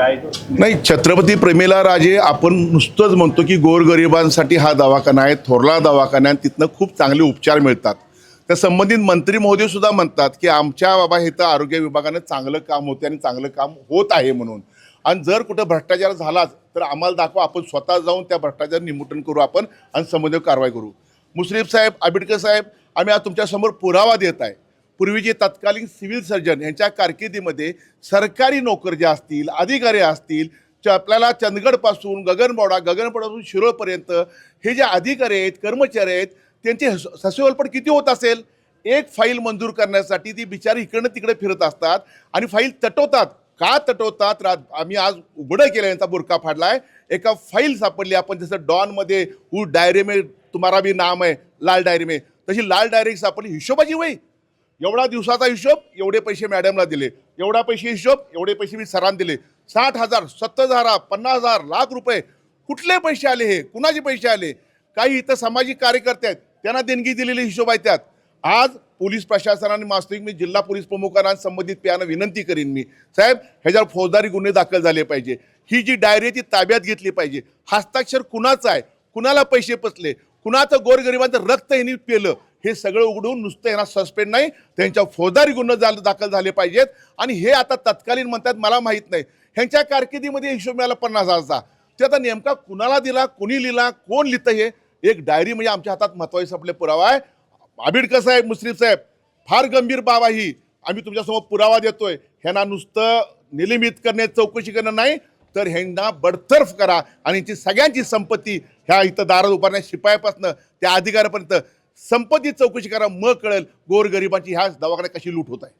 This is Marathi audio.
काय? नाही छत्रपती प्रेमीला राजे आपण नुसतंच म्हणतो की गोरगरिबांसाठी हा दवाखाना आहे थोरला दवाखाना आहे तिथनं खूप चांगले उपचार मिळतात. त्या संबंधित मंत्री महोदय सुद्धा म्हणतात की आमच्या बाबा इथं आरोग्य विभागानं चांगलं काम होते आणि चांगलं काम होत आहे म्हणून. आणि जर कुठं भ्रष्टाचार झालाच तर आम्हाला दाखवा आपण स्वतः जाऊन त्या भ्रष्टाचार निमूटन करू आपण आणि संबंधित कारवाई करू. मुश्रीफ साहेब आंबेडकर साहेब आम्ही आज तुमच्यासमोर पुरावा देत आहे. पूर्वीचे तत्कालीन सिव्हिल सर्जन यांच्या कारकिर्दीमध्ये सरकारी नोकर जे असतील अधिकारी असतील च- आपल्याला चंदगडपासून गगनबावडा गगनबावडापासून शिरोळपर्यंत हे जे अधिकारी आहेत कर्मचारी आहेत त्यांचे हस- ससेवलपट किती होत असेल? एक फाईल मंजूर करण्यासाठी ती बिचारी इकडनं तिकडे फिरत असतात आणि फाईल तटवतात. का तटवतात? रा आम्ही आज उघडं केलं यांचा बुरका आहे एका फाईल सापडली आपण जसं डॉनमध्ये हू डायरी में तुम्हारा बी नाम आहे लाल डायरी में तशी लाल डायरी सापडली. हिशोबाची वय एवढा दिवसाचा हिशोब एवढे पैसे मॅडमला दिले. एवढा पैसे हिशोब एवढे पैसे मी सरांना दिले. साठ हजार सत्तर हजार पन्नास हजार लाख रुपये कुठले पैसे आले हे? कुणाचे पैसे आले? काही इथं सामाजिक कार्यकर्ते आहेत त्यांना देणगी दिलेले हिशोब आहेत त्यात. आज पोलीस प्रशासनाने वास्तविक मी जिल्हा पोलीस प्रमुखांना संबंधित प्यानं विनंती करीन मी. साहेब ह्याच्यावर फौजदारी गुन्हे दाखल झाले पाहिजे. ही जी डायरी आहे ती ताब्यात घेतली पाहिजे. हस्ताक्षर कुणाचं आहे? कुणाला पैसे पचले? कुणाचं गोरगरिबांचं रक्त यांनी पेलं? हे सगळं उघडून नुसतं यांना सस्पेंड नाही त्यांच्या फौजदारी गुन्हे झाले दाखल झाले पाहिजेत. आणि हे आता तत्कालीन म्हणतात मला माहीत नाही. ह्यांच्या कारकिर्दीमध्ये हिशोब मिळाला पन्नास हजारचा. ते आता नेमका कुणाला दिला कोणी लिहिला कोण लिहितं हे? एक डायरी म्हणजे आमच्या हातात महत्त्वाचे आपले पुरावा आहे. आबिडकर साहेब मुश्रीफ साहेब फार गंभीर बाब आहे ही. आम्ही तुमच्यासमोर पुरावा देतोय. ह्यांना नुसतं निलंबित करणे चौकशी करणं नाही तर ह्यांना बडतर्फ करा. आणि यांची सगळ्यांची संपत्ती ह्या इथं दारात उभारण्या शिपायापासनं त्या अधिकाऱ्यापर्यंत संपत्ती चौकशी करा मग कळेल गोरगरिबांची ह्या दवाखान्यात कशी लूट होत आहे.